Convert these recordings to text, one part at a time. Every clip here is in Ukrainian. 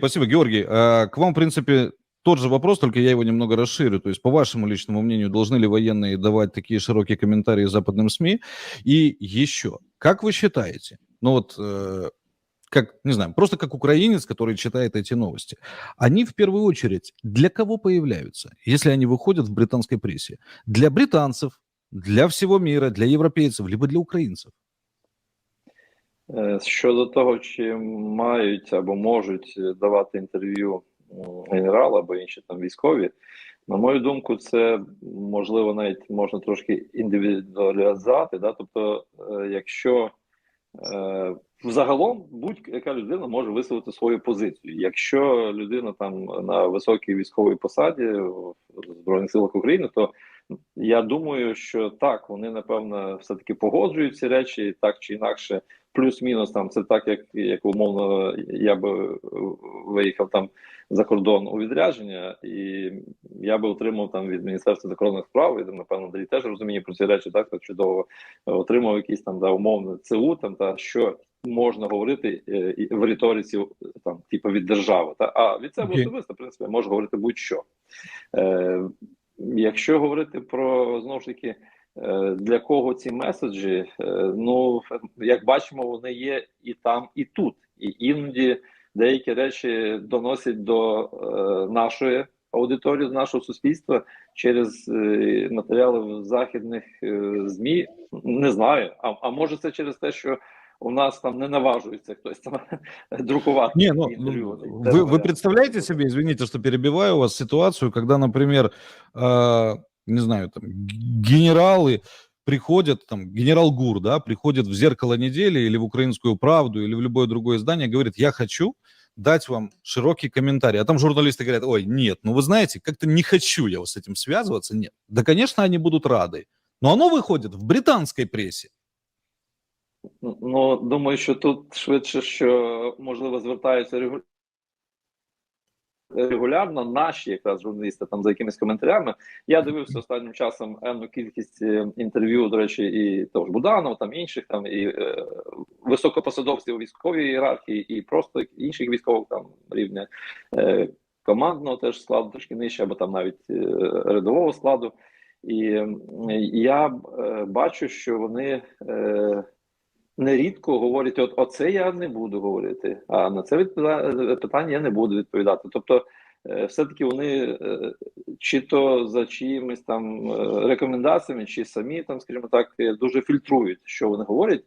Спасибо, Георгий. А, К вам, в принципе, тот же вопрос, только я его немного расширю. То есть, по вашему личному мнению, должны ли военные давать такие широкие комментарии западным СМИ? И еще, как вы считаете, ну вот, э, как, не знаю, просто как украинец, который читает эти новости, они в первую очередь для кого появляются, если они выходят в британской прессе? Для британцев, для всего мира, для европейцев, либо для украинцев? Е, Щодо того, чи мають або можуть давати інтерв'ю м, генерали або інші там військові, на мою думку, це можливо навіть можна трошки індивідуалізувати. Да? Тобто, е, якщо е, взагалом будь-яка людина може висловити свою позицію. Якщо людина там на високій військовій посаді в Збройних силах України, то я думаю, що так, вони напевно все-таки погоджують ці речі, так чи інакше, плюс-мінус там це так, як, як умовно я би виїхав там за кордон у відрядження, і я би отримав там від Міністерства закордонних справ, і там, напевно, Андрій теж розуміє про ці речі, так так чудово отримав якісь там да, умовно ЦУ, там та що можна говорити е, в риториці там, типу від держави. Та а від себе Окей. особисто, в принципі, можу говорити будь-що. Е, якщо говорити про знову ж таки. е, Для кого ці меседжі? Е, Ну як бачимо, вони є і там, і тут. І іноді деякі речі доносять до е, нашої аудиторії, до нашого суспільства через е, матеріали в західних е, змі. Не знаю. А, а може це через те, що у нас там не наважується хтось там друкувати Не, ну, інтерв'ю. ну, Це вы, вы варіант. представляете себе, извините, что перебиваю вас, ситуацию, когда, например, э, Не знаю, там, генералы приходят, там, генерал ГУР, да, приходит в «Зеркало недели» или в «Украинскую правду» или в любое другое издание, говорит, я хочу дать вам широкий комментарий. А там журналисты говорят, ой, нет, ну вы знаете, как-то не хочу я вот с этим связываться, нет. Да, конечно, они будут рады. Но оно выходит в британской прессе. Ну, думаю, що тут швидше, що можливо звертаються регулярно наші якраз журналісти там за якимись коментарями. Я дивився останнім часом енну кількість е, інтерв'ю, до речі, і того ж Буданова, там інших там і е, високопосадовців у військовій ієрархії, і просто інших військових там рівня е, командного теж складу трошки нижче, або там навіть е, рядового складу. І е, я е, бачу, що вони. Нерідко говорять: от оце я не буду говорити, а на це питання я не буду відповідати. Тобто, е, все-таки вони е, чи то за чиїмись там е, рекомендаціями, чи самі там, скажімо так, дуже фільтрують, що вони говорять,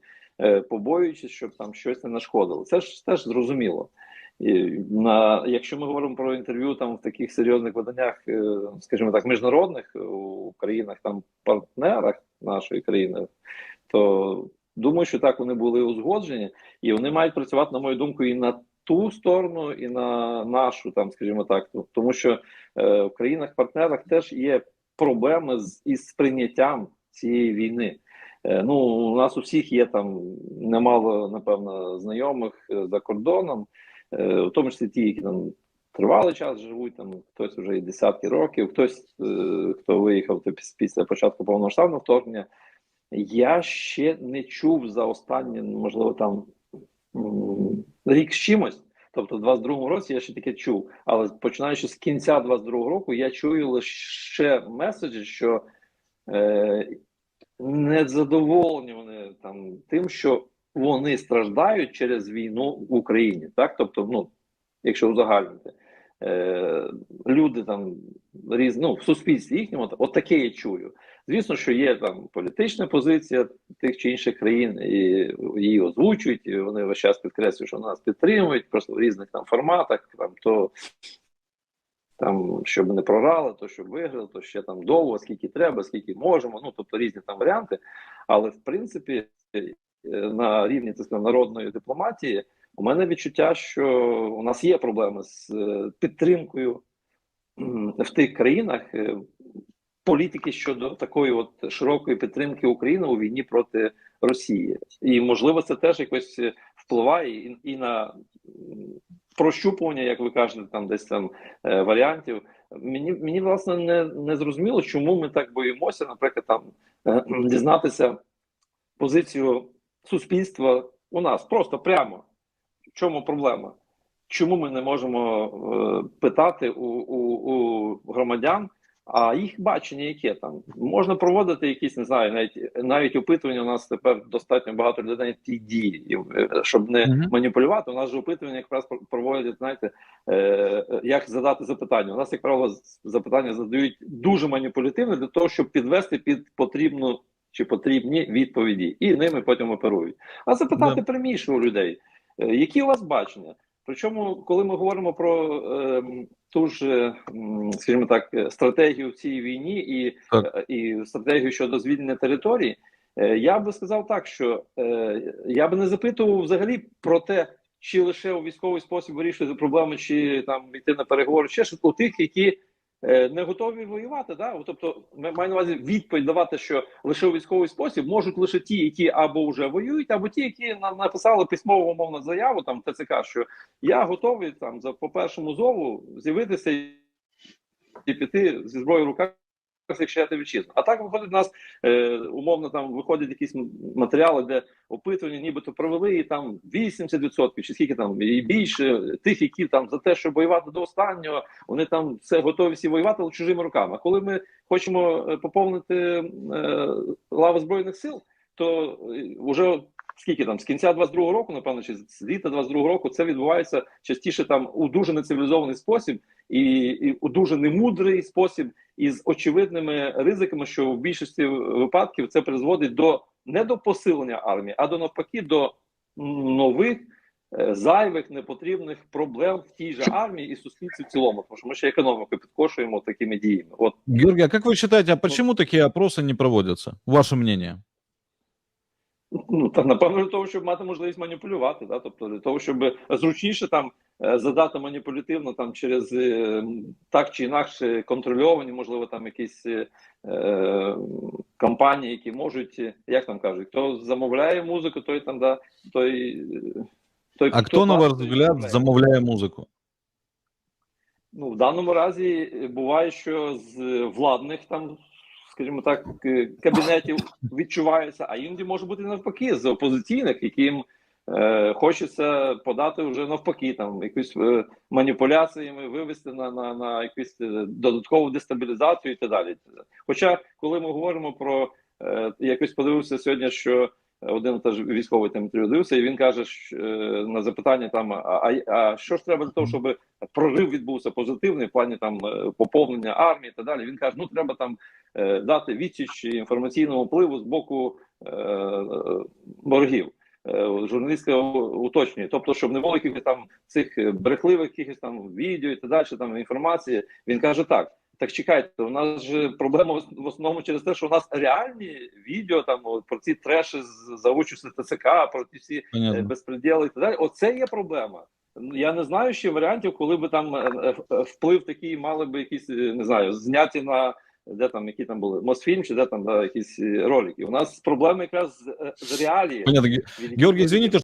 побоюючись, щоб там щось не нашкодило. Це ж теж зрозуміло. І на якщо ми говоримо про інтерв'ю там в таких серйозних виданнях, скажімо так, міжнародних у країнах там партнерах нашої країни, то Думаю, що так вони були узгоджені, і вони мають працювати, на мою думку, і на ту сторону, і на нашу, там, скажімо так, тому що е, в країнах-партнерах теж є проблеми з із сприйняттям цієї війни. Е, ну, у нас у всіх є там немало, напевно, знайомих е, за кордоном, е, в тому числі ті, які там тривалий час живуть, там хтось вже і десятки років, хтось, е, хто виїхав після початку повномасштабного вторгнення. Я ще не чув за останні, можливо, там рік з чимось. Тобто, в 22-му році я ще таке чув. Але починаючи з кінця 22-го року, я чую лише меседжі, що е, незадоволені вони там тим, що вони страждають через війну в Україні. Так, тобто, ну, якщо узагальнити, е, люди там різні, ну, в суспільстві їхньому, от таке я чую. Звісно, що є там політична позиція тих чи інших країн, і її озвучують, і вони весь час підкреслюють, що нас підтримують, просто в різних там форматах, там то там, щоб не програли, то щоб виграли, то ще там довго, скільки треба, скільки можемо. Ну тобто різні там варіанти. Але в принципі, е, на рівні так народної дипломатії, у мене відчуття, що у нас є проблеми з е, підтримкою в тих країнах е, політики щодо такої от широкої підтримки України у війні проти Росії, і можливо це теж якось е, впливає і, і на прощупування, як ви кажете, там десь там е, варіантів. Мені мені власне не, не зрозуміло, чому ми так боїмося, наприклад, там е, дізнатися позицію суспільства у нас просто прямо. В чому проблема? чому ми не можемо питати у, у, у громадян, а їх бачення яке там можна проводити якісь, не знаю, навіть навіть опитування. У нас тепер достатньо багато людей ті дії, е, щоб не Мгм. маніпулювати. У нас же опитування якраз про- проводять, знаєте, е, як задати запитання. У нас, як правило, запитання задають дуже маніпулятивно для того, щоб підвести під потрібну чи потрібні відповіді, і ними потім оперують. А запитати Да. пряміше у людей, е, які у вас бачення? Причому, коли ми говоримо про е, ту ж, скажімо так, стратегію в цій війні і, Так. е, і стратегію щодо звільнення території, е, я би сказав так, що е, я би не запитував взагалі про те, чи лише у військовий спосіб вирішувати проблеми, чи там йти на переговори, ще ж у тих, які не готові воювати. Да? Тобто, ми маємо на увазі відповідь давати, що лише у військовий спосіб можуть лише ті, які або вже воюють, або ті, які написали письмову умовну заяву там ТЦК, що я готовий там за по першому зову з'явитися і піти зі зброєю в руках. Захищати вітчизну. А так виходить, у нас е, умовно там виходять якісь матеріали, де опитування нібито провели, і там 80% чи скільки там і більше тих, які там за те, щоб воювати до останнього, вони там все готові всі воювати але чужими руками. А коли ми хочемо е, поповнити е, лаву збройних сил, то е, вже скільки там з кінця 22-го року, напевно, чи з літа 22-го року, це відбувається частіше там у дуже нецивілізований спосіб і, і у дуже немудрий спосіб, із очевидними ризиками, що в більшості випадків це призводить до не до посилення армії, а до навпаки до нових. е, Зайвих непотрібних проблем в тій же армії і суспільстві в цілому, тому що ми ще економіку підкошуємо такими діями. От Георгий, а как вы считаете, а почему такие опросы не проводятся? Ваше мнение? Ну та напевно для того, щоб мати можливість маніпулювати, да? тобто для того, щоб зручніше там задати маніпулятивно там через е, так чи інакше контрольовані, можливо, там якісь е, е, компанії, які можуть, е, як там кажуть, хто замовляє музику, той там да той. е, той А кто, на ваш взгляд, замовляє. музику? Ну, в даному разі е, буває, що з е, владних там, скажімо так, е, кабінетів відчувається, а іноді може бути навпаки з опозиційних, яким е, хочеться подати вже навпаки, там якусь е, маніпуляціями вивести на, на, на якусь е, додаткову дестабілізацію і так далі. Хоча, коли ми говоримо про якось подивився сьогодні, що один теж військовий там дивився, і він каже що, на запитання там: а, а, що ж треба для того, щоб прорив відбувся позитивний в плані там поповнення армії і так далі. Він каже: ну треба там дати відсіч інформаційному впливу з боку е, ворогів. Е, Журналістка уточнює, тобто, щоб не було якихось там цих е, брехливих якихось там відео і так далі, там інформації. Він каже так. Так чекайте, у нас же проблема в основному через те, що у нас реальні відео там про ці треші за участю ТЦК, про ті всі е, безпреділи і так далі. Оце є проблема. Я не знаю ще варіантів, коли би там вплив такий мали би якісь, не знаю, зняті на де там, які там були Мосфільм, чи де там да, якісь е, ролики. У нас проблеми якраз з, е, реалією. Понятно. Ге- від яких Георгий, ми извините,